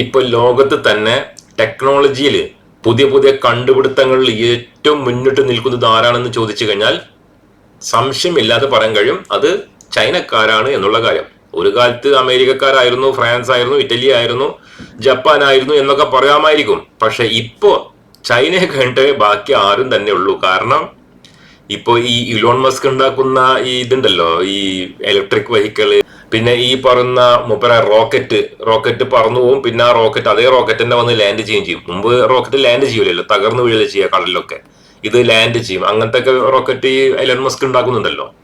ഇപ്പൊ ലോകത്ത് തന്നെ ടെക്നോളജിയിൽ പുതിയ പുതിയ കണ്ടുപിടുത്തങ്ങളിൽ ഏറ്റവും മുന്നിട്ട് നിൽക്കുന്നത് ആരാണെന്ന് ചോദിച്ചു കഴിഞ്ഞാൽ സംശയമില്ലാതെ പറയാൻ കഴിയും. അത് ചൈനക്കാരാണ് എന്നുള്ള കാര്യം. ഒരു കാലത്ത് അമേരിക്കക്കാരായിരുന്നു ഫ്രാൻസ് ആയിരുന്നു ഇറ്റലി ആയിരുന്നു ജപ്പാൻ ആയിരുന്നു എന്നൊക്കെ പറയാമായിരിക്കും. പക്ഷെ ഇപ്പോ ചൈനയെ കഴിഞ്ഞിട്ട് ബാക്കി ആരും തന്നെ ഉള്ളൂ. കാരണം ഇപ്പോൾ ഈ ഇലോൺ മസ്ക് ഉണ്ടാക്കുന്ന ഈ ഇതുണ്ടല്ലോ ഈ ഇലക്ട്രിക് വെഹിക്കിൾ പിന്നെ ഈ പറയുന്ന മുപ്പര റോക്കറ്റ് റോക്കറ്റ് പറന്നു പോകും പിന്നെ ആ റോക്കറ്റ് അതേ റോക്കറ്റ് തന്നെ വന്ന് ലാൻഡ് ചെയ്യുകയും ചെയ്യും. മുമ്പ് റോക്കറ്റ് ലാൻഡ് ചെയ്യൂലല്ലോ. തകർന്നു വീഴുക ചെയ്യുക കടലിലൊക്കെ. ഇത് ലാൻഡ് ചെയ്യും. അങ്ങനത്തെ ഒക്കെ റോക്കറ്റ് ഈ എലൻ മസ്ക് ഉണ്ടാക്കുന്നുണ്ടല്ലോ.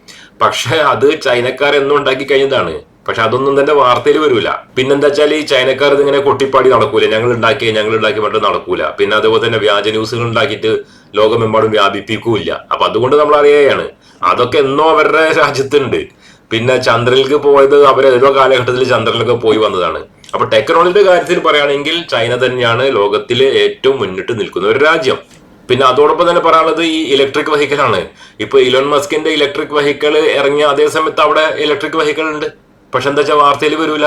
പക്ഷെ അത് ചൈനക്കാർ എന്നും ഉണ്ടാക്കി കഴിഞ്ഞതാണ്. പക്ഷെ അതൊന്നും തന്നെ വാർത്തയിൽ വരൂല. പിന്നെന്താ വെച്ചാൽ ഈ ചൈനക്കാർ ഇതിങ്ങനെ കൊട്ടിപ്പാടി നടക്കൂല. ഞങ്ങൾ ഉണ്ടാക്കിയ ഞങ്ങൾ ഉണ്ടാക്കി പറഞ്ഞിട്ട് നടക്കൂല. പിന്നെ അതുപോലെ തന്നെ വ്യാജ ന്യൂസുകൾ ഉണ്ടാക്കിയിട്ട് ലോകമെമ്പാടും വ്യാപിപ്പിക്കൂല അപ്പൊ അതുകൊണ്ട് നമ്മൾ അറിയുകയാണ് അതൊക്കെ എന്നോ അവരുടെ രാജ്യത്തുണ്ട്. പിന്നെ ചന്ദ്രനിലേക്ക് പോയത് അവർ ഏതോ കാലഘട്ടത്തിൽ ചന്ദ്രനിലേക്ക് പോയി വന്നതാണ്. അപ്പൊ ടെക്നോളജിയുടെ കാര്യത്തിൽ പറയുകയാണെങ്കിൽ ചൈന തന്നെയാണ് ലോകത്തിലെ ഏറ്റവും മുന്നിട്ട് നിൽക്കുന്ന ഒരു രാജ്യം. പിന്നെ അതോടൊപ്പം തന്നെ പറയാനുള്ളത് ഈ ഇലക്ട്രിക് വെഹിക്കിൾ ആണ്. ഇപ്പൊ ഇലോൺ മസ്കിന്റെ ഇലക്ട്രിക് വെഹിക്കിൾ ഇറങ്ങിയ അതേ സമയത്ത് അവിടെ ഇലക്ട്രിക് വെഹിക്കിൾ ഉണ്ട്. പക്ഷെ എന്താ വെച്ചാൽ വാർത്തയിൽ വരൂല.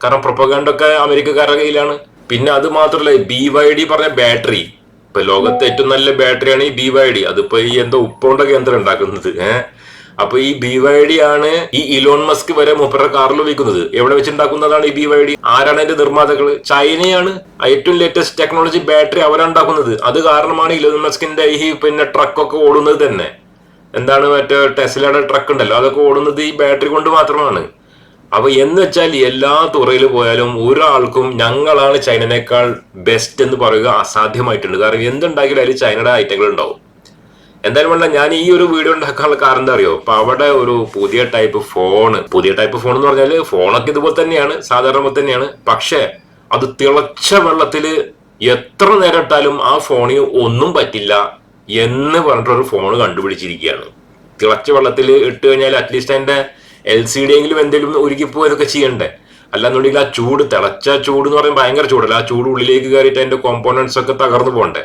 കാരണം പ്രൊപ്പഗാൻഡൊക്കെ അമേരിക്കക്കാരുടെ കയ്യിലാണ്. പിന്നെ അത് മാത്രമല്ല ബി വൈ ഡി പറഞ്ഞ ബാറ്ററി ഇപ്പൊ ലോകത്തെ ഏറ്റവും നല്ല ബാറ്ററിയാണ് ഈ ബി വൈ ഡി അതിപ്പോ ഈ എന്തോ ഉപ്പോണ്ട കേന്ദ്രം ഉണ്ടാക്കുന്നത്. ഏഹ്? അപ്പൊ ഈ ബി വൈ ഡി ആണ് ഈ ഇലോൺ മസ്ക് വരെ മുപ്പരുടെ കാറിൽ ഉപയോഗിക്കുന്നത്. എവിടെ വെച്ചുണ്ടാക്കുന്നതാണ് ഈ ബി വൈ ഡി ആരാണ് അതിന്റെ നിർമ്മാതാക്കൾ? ചൈനയാണ് ഏറ്റവും ലേറ്റസ്റ്റ് ടെക്നോളജി ബാറ്ററി അവരുണ്ടാക്കുന്നത് അത് കാരണമാണ് ഇലോൺ മസ്കിന്റെ ഈ പിന്നെ ട്രക്കൊക്കെ ഓടുന്നത് തന്നെ. എന്താണ് മറ്റേ ടെസ്ലയുടെ ട്രക്ക് ഉണ്ടല്ലോ അതൊക്കെ ഓടുന്നത് ഈ ബാറ്ററി കൊണ്ട് മാത്രമാണ്. അപ്പൊ എന്ന് വെച്ചാൽ എല്ലാ തുറയിൽ പോയാലും ഒരാൾക്കും ഞങ്ങളാണ് ചൈനനേക്കാൾ ബെസ്റ്റ് എന്ന് പറയുക അസാധ്യമായിട്ടുണ്ട്. കാരണം എന്തുണ്ടാക്കിയാലും അതിൽ ചൈനയുടെ ഐറ്റങ്ങൾ ഉണ്ടാവും. എന്തായാലും വേണ്ട ഞാൻ ഈ ഒരു വീഡിയോ ഉണ്ടാക്കാനുള്ള കാരണം എന്താ അറിയോ? അപ്പൊ അവിടെ ഒരു പുതിയ ടൈപ്പ് ഫോണ് പുതിയ ടൈപ്പ് ഫോൺ എന്ന് പറഞ്ഞാൽ ഫോണൊക്കെ ഇതുപോലെ തന്നെയാണ് സാധാരണ പോലെ തന്നെയാണ്. പക്ഷേ അത് തിളച്ച വെള്ളത്തിൽ എത്ര നേരം ഇട്ടാലും ആ ഫോണിന് ഒന്നും പറ്റില്ല എന്ന് പറഞ്ഞിട്ടൊരു ഫോൺ കണ്ടുപിടിച്ചിരിക്കുകയാണ്. തിളച്ച വെള്ളത്തിൽ ഇട്ട് കഴിഞ്ഞാൽ അറ്റ്ലീസ്റ്റ് അതിന്റെ എൽ സി ഡി എങ്കിലും എന്തെങ്കിലും ഒരുക്കിപ്പോയതൊക്കെ ചെയ്യണ്ടേ? അല്ലാന്നുണ്ടെങ്കിൽ ആ ചൂട് തിളച്ച ചൂട് എന്ന് പറയുമ്പോൾ ഭയങ്കര ചൂടല്ല? ആ ചൂട് ഉള്ളിലേക്ക് കയറിയിട്ട് അതിന്റെ കോമ്പോണൻസ് ഒക്കെ തകർന്നു പോകണ്ടേ?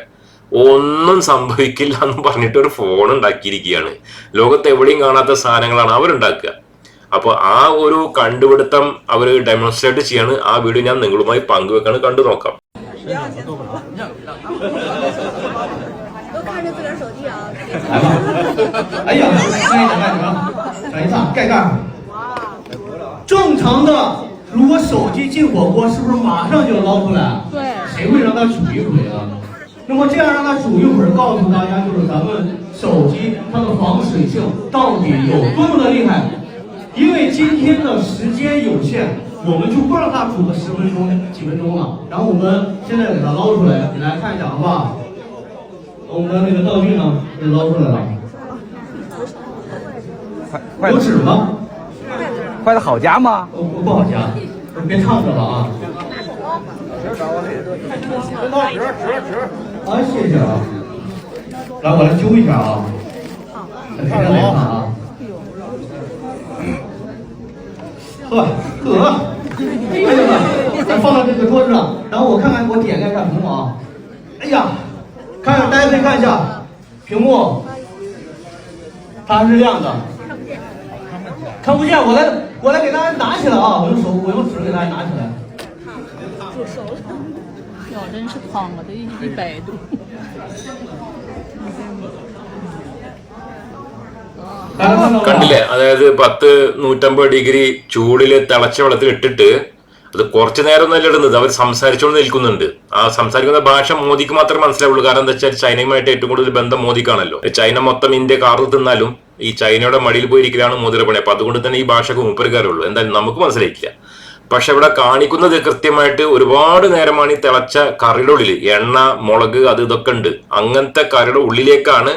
ഒന്നും സംഭവിക്കില്ല എന്ന് പറഞ്ഞിട്ട് ഒരു ഫോൺ ഉണ്ടാക്കിയിരിക്കുകയാണ് ലോകത്ത് എവിടെയും കാണാത്ത സാധനങ്ങളാണ് അവരുണ്ടാക്കുക അപ്പോൾ ആ ഒരു കണ്ടുപിടുത്തം അവർ ഡെമോൺസ്ട്രേറ്റ് ചെയ്യാണ് ആ വീഡിയോ ഞാൻ നിങ്ങളുമായി പങ്കുവെക്കാണ് കണ്ടു നോക്കാം 都看着自个儿手机啊，别 来吧，哎呀，干什么？干什么？等一下，盖盖。正常的，如果手机进火锅，是不是马上就要捞出来？对谁会让它煮一会啊？ 那么这样让它煮一会儿，告诉大家就是咱们手机它的防水性到底有多么的厉害。因为今天的时间有限，我们就不让它煮个十分钟、几分钟了。然后我们现在给它捞出来，你来看一下，好不好？我们的那个道具呢，给捞出来了。筷有纸吗？筷子好夹吗？不不不好夹，别烫着了啊！啊，谢谢啊。来，我来揪一下啊。来，看看来看啊。呵呵，哎呀妈，咱放到这个桌子上，然后我看看，我点开一下屏幕啊。哎呀，看看大家可以看一下屏幕，它是亮的。看不见，我来，我来给大家拿起来啊！我用手，我用纸给大家拿起来。煮熟了 哟，真是胖啊，得一百度。 大家看到了吗？ കണ്ടില്ലേ അതായത് പത്ത് നൂറ്റമ്പത് ഡിഗ്രി ചൂടില് തിളച്ച വെള്ളത്തിൽ ഇട്ടിട്ട് അത് കുറച്ചു നേരം ഒന്നല്ല ഇടുന്നത് അവർ സംസാരിച്ചുകൊണ്ട് നിൽക്കുന്നുണ്ട് ആ സംസാരിക്കുന്ന ഭാഷ മോദിക്ക് മാത്രമേ മനസ്സിലാവുള്ളൂ കാരണം എന്താ വെച്ചാൽ ചൈനയുമായിട്ട് ഏറ്റവും കൂടുതൽ ബന്ധം മോദിക്കാണല്ലോ ചൈന മൊത്തം ഇന്ത്യ കാറിൽ തിന്നാലും ഈ ചൈനയുടെ മടിയിൽ പോയിരിക്കലാണ് മോദിയുടെ പണി അപ്പൊ അതുകൊണ്ട് തന്നെ ഈ ഭാഷക്ക് മൂപ്പരുകാരുള്ളൂ എന്തായാലും നമുക്ക് മനസ്സിലായിട്ടില്ല പക്ഷെ ഇവിടെ കാണിക്കുന്നത് കൃത്യമായിട്ട് ഒരുപാട് നേരമാണ് ഈ തിളച്ച കറിയുടെ എണ്ണ മുളക് അത് ഇതൊക്കെ ഉണ്ട്. അങ്ങനത്തെ കറിയുടെ ഉള്ളിലേക്കാണ്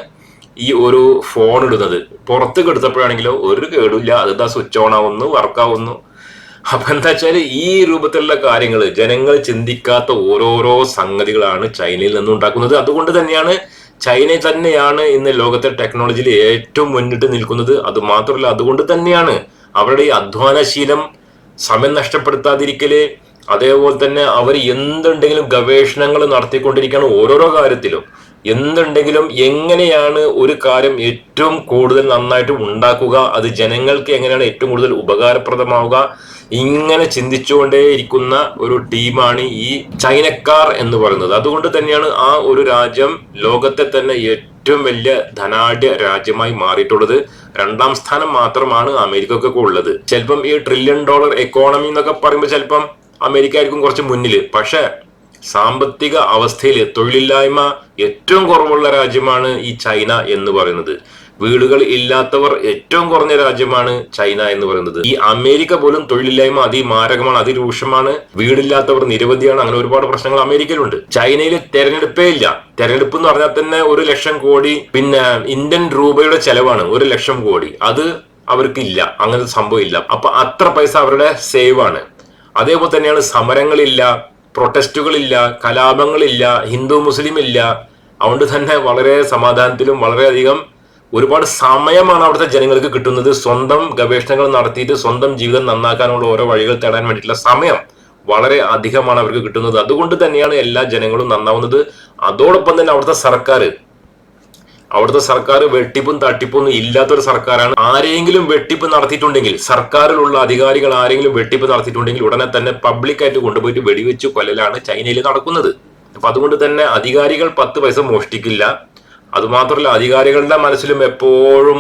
ഈ ഒരു ഫോൺ ഇടുന്നത്. പുറത്ത് എടുത്തപ്പോഴാണെങ്കിലോ ഒരു കേടില്ല അത് സ്വിച്ച് ഓൺ ആവുന്നു വർക്കാവുന്നു അപ്പൊ എന്താ വെച്ചാൽ ഈ രൂപത്തിലുള്ള കാര്യങ്ങൾ ജനങ്ങൾ ചിന്തിക്കാത്ത ഓരോരോ സംഗതികളാണ് ചൈനയിൽ നിന്ന് ഉണ്ടാക്കുന്നത്. അതുകൊണ്ട് തന്നെയാണ് ചൈന തന്നെയാണ് ഇന്ന് ലോകത്തെ ടെക്നോളജിയിൽ ഏറ്റവും മുന്നിട്ട് നിൽക്കുന്നത്. അത് മാത്രമല്ല അതുകൊണ്ട് തന്നെയാണ് അവരുടെ ഈ അധ്വാനശീലം സമയം നഷ്ടപ്പെടുത്താതിരിക്കൽ അതേപോലെ തന്നെ അവർ എന്തുണ്ടെങ്കിലും ഗവേഷണങ്ങൾ നടത്തിക്കൊണ്ടിരിക്കുകയാണ് ഓരോരോ കാര്യത്തിലും. എന്തുണ്ടെങ്കിലും എങ്ങനെയാണ് ഒരു കാര്യം ഏറ്റവും കൂടുതൽ നന്നായിട്ട് ഉണ്ടാക്കുക അത് ജനങ്ങൾക്ക് എങ്ങനെയാണ് ഏറ്റവും കൂടുതൽ ഉപകാരപ്രദമാവുക ഇങ്ങനെ ചിന്തിച്ചുകൊണ്ടേയിരിക്കുന്ന ഒരു ടീമാണ് ഈ ചൈനക്കാർ എന്ന് പറയുന്നത്. അതുകൊണ്ട് തന്നെയാണ് ആ ഒരു രാജ്യം ലോകത്തെ തന്നെ ഏറ്റവും വലിയ ധനാഢ്യ രാജ്യമായി മാറിയിട്ടുള്ളത് രണ്ടാം സ്ഥാനം മാത്രമാണ് അമേരിക്കക്കൊക്കെ ഉള്ളത്. ചിലപ്പം ഈ ട്രില്യൺ ഡോളർ എക്കോണമി എന്നൊക്കെ പറയുമ്പോൾ ചിലപ്പം അമേരിക്ക ആയിരിക്കും കുറച്ച് മുന്നിൽ പക്ഷേ സാമ്പത്തിക അവസ്ഥയിൽ തൊഴിലില്ലായ്മ ഏറ്റവും കുറവുള്ള രാജ്യമാണ് ഈ ചൈന എന്ന് പറയുന്നത്. വീടുകൾ ഇല്ലാത്തവർ ഏറ്റവും കുറഞ്ഞ രാജ്യമാണ് ചൈന എന്ന് പറയുന്നത്. ഈ അമേരിക്ക പോലും തൊഴിലില്ലായ്മ അതിമാരകമാണ് അതിരൂക്ഷമാണ്. വീടില്ലാത്തവർ നിരവധിയാണ് അങ്ങനെ ഒരുപാട് പ്രശ്നങ്ങൾ അമേരിക്കയിലുണ്ട്. ചൈനയിൽ തെരഞ്ഞെടുപ്പേ ഇല്ല. തെരഞ്ഞെടുപ്പ് എന്ന് പറഞ്ഞാൽ തന്നെ ഒരു ലക്ഷം കോടി പിന്നെ ഇന്ത്യൻ രൂപയുടെ ചെലവാണ് ഒരു ലക്ഷം കോടി. അത് അവർക്കില്ല അങ്ങനെ സംഭവം ഇല്ല. അപ്പൊ അത്ര പൈസ അവരുടെ സേവ് ആണ് അതേപോലെ തന്നെയാണ് സമരങ്ങളില്ല പ്രൊട്ടസ്റ്റുകളില്ല കലാപങ്ങളില്ല ഹിന്ദു മുസ്ലിം ഇല്ല അതുകൊണ്ട് തന്നെ വളരെ സമാധാനത്തിലും വളരെയധികം ഒരുപാട് സമയമാണ് അവിടുത്തെ ജനങ്ങൾക്ക് കിട്ടുന്നത്. സ്വന്തം ഗവേഷണങ്ങൾ നടത്തിയിട്ട് സ്വന്തം ജീവിതം നന്നാക്കാനുള്ള ഓരോ വഴികൾ തേടാൻ വേണ്ടിയിട്ടുള്ള സമയം വളരെ അധികമാണ് അവർക്ക് കിട്ടുന്നത്. അതുകൊണ്ട് തന്നെയാണ് എല്ലാ ജനങ്ങളും നന്നാവുന്നത്. അതോടൊപ്പം തന്നെ അവിടുത്തെ സർക്കാർ അവിടുത്തെ സർക്കാർ വെട്ടിപ്പും തട്ടിപ്പും ഒന്നും ഇല്ലാത്തൊരു സർക്കാരാണ്. ആരെങ്കിലും വെട്ടിപ്പ് നടത്തിയിട്ടുണ്ടെങ്കിൽ സർക്കാരിലുള്ള അധികാരികൾ ആരെങ്കിലും വെട്ടിപ്പ് നടത്തിയിട്ടുണ്ടെങ്കിൽ ഉടനെ തന്നെ പബ്ലിക്കായിട്ട് കൊണ്ടുപോയിട്ട് വെടിവെച്ചു കൊല്ലലാണ് ചൈനയിൽ നടക്കുന്നത്. അപ്പൊ അതുകൊണ്ട് തന്നെ അധികാരികൾ പത്ത് പൈസ മോഷ്ടിക്കില്ല. അതുമാത്രമല്ല അധികാരികളുടെ മനസ്സിലും എപ്പോഴും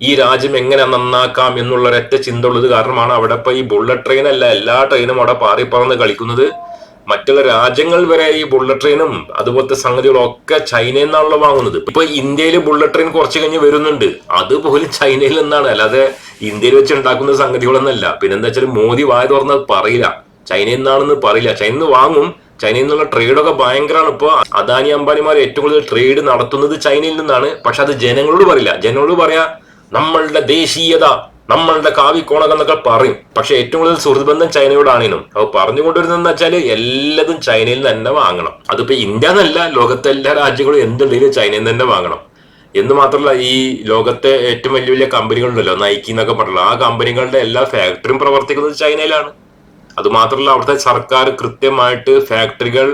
ഈ രാജ്യം എങ്ങനെ നന്നാക്കാം എന്നുള്ള ഒരൊറ്റ ചിന്ത ഉള്ളത് കാരണമാണ് അവിടെ ഇപ്പൊ ഈ ബുള്ളറ്റ് ട്രെയിൻ അല്ല എല്ലാ ട്രെയിനും അവിടെ പാറി പറന്ന് കളിക്കുന്നത്. മറ്റുള്ള രാജ്യങ്ങൾ വരെ ഈ ബുള്ളറ്റ് ട്രെയിനും അതുപോലത്തെ സംഗതികളൊക്കെ ചൈനയിൽ നിന്നാണല്ലോ വാങ്ങുന്നത്. ഇപ്പൊ ഇന്ത്യയിൽ ബുള്ളറ്റ് ട്രെയിൻ കുറച്ച് കഴിഞ്ഞ് വരുന്നുണ്ട്. അതുപോലും ചൈനയിൽ നിന്നാണ്. അല്ലാതെ ഇന്ത്യയിൽ വെച്ച് ഉണ്ടാക്കുന്ന സംഗതികളൊന്നല്ല. പിന്നെന്താ വെച്ചാൽ മോദി വായ തുറന്നത് പറയില്ല. ചൈനയിൽ നിന്നാണെന്ന് പറയില്ല. ചൈനയിൽ നിന്ന് വാങ്ങും. ചൈനയിൽ നിന്നുള്ള ട്രേഡൊക്കെ ഭയങ്കരമാണ്. ഇപ്പൊ അദാനി അംബാനിമാർ ഏറ്റവും കൂടുതൽ ട്രേഡ് നടത്തുന്നത് ചൈനയിൽ നിന്നാണ്. പക്ഷെ അത് ജനങ്ങളോട് പറയില്ല. ജനങ്ങളോട് പറയാ നമ്മളുടെ ദേശീയത നമ്മളുടെ കാവി എന്നൊക്കെ പറയും. പക്ഷെ ഏറ്റവും കൂടുതൽ സുഹൃത്ത് ബന്ധം ചൈനയോടാണേനും. അപ്പൊ പറഞ്ഞുകൊണ്ടിരുന്നതെന്ന് വെച്ചാൽ എല്ലാതും ചൈനയിൽ തന്നെ വാങ്ങണം. അതിപ്പോ ഇന്ത്യ എന്നല്ല ലോകത്തെ എല്ലാ രാജ്യങ്ങളും എന്തുണ്ടെങ്കിലും ചൈനയിൽ തന്നെ വാങ്ങണം. എന്ന് മാത്രമല്ല ഈ ലോകത്തെ ഏറ്റവും വലിയ വലിയ കമ്പനികളുണ്ടല്ലോ നൈക്കി എന്നൊക്കെ പറഞ്ഞല്ലോ ആ കമ്പനികളുടെ എല്ലാ ഫാക്ടറിയും പ്രവർത്തിക്കുന്നത് ചൈനയിലാണ്. അത് മാത്രമല്ല അവിടുത്തെ സർക്കാർ കൃത്യമായിട്ട് ഫാക്ടറികൾ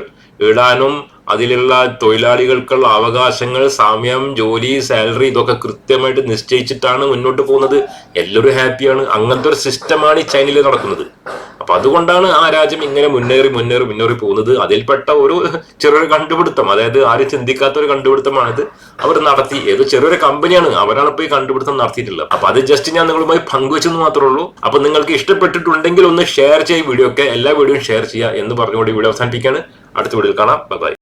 ഇടാനും അതിലുള്ള തൊഴിലാളികൾക്കുള്ള അവകാശങ്ങൾ സമയം ജോലി സാലറി ഇതൊക്കെ കൃത്യമായിട്ട് നിശ്ചയിച്ചിട്ടാണ് മുന്നോട്ട് പോകുന്നത്. എല്ലാവരും ഹാപ്പിയാണ്. അങ്ങനത്തെ ഒരു സിസ്റ്റമാണ് ഈ ചൈനയിൽ നടക്കുന്നത്. അപ്പൊ അതുകൊണ്ടാണ് ആ രാജ്യം ഇങ്ങനെ മുന്നേറി മുന്നേറി മുന്നേറി പോകുന്നത്. അതിൽപ്പെട്ട ഒരു ചെറിയൊരു കണ്ടുപിടുത്തം അതായത് ആരും ചിന്തിക്കാത്ത ഒരു കണ്ടുപിടുത്തമാണിത് അവർ നടത്തി. ഏത് ചെറിയൊരു കമ്പനിയാണ് അവരാണ് ഇപ്പൊ ഈ കണ്ടുപിടുത്തം നടത്തിയിട്ടുള്ളത്. അപ്പൊ അത് ജസ്റ്റ് ഞാൻ നിങ്ങളുമായി പങ്കുവെച്ചെന്ന് മാത്രമേ ഉള്ളൂ അപ്പൊ നിങ്ങൾക്ക് ഇഷ്ടപ്പെട്ടിട്ടുണ്ടെങ്കിൽ ഒന്ന് ഷെയർ ചെയ്യുക വീഡിയോ ഒക്കെ. എല്ലാ വീഡിയോയും ഷെയർ ചെയ്യുക എന്ന് പറഞ്ഞുകൊണ്ട് വീഡിയോ അവസാനിപ്പിക്കുകയാണ്. അടുത്ത വീഡിയോയിൽ കാണാം. Bye bye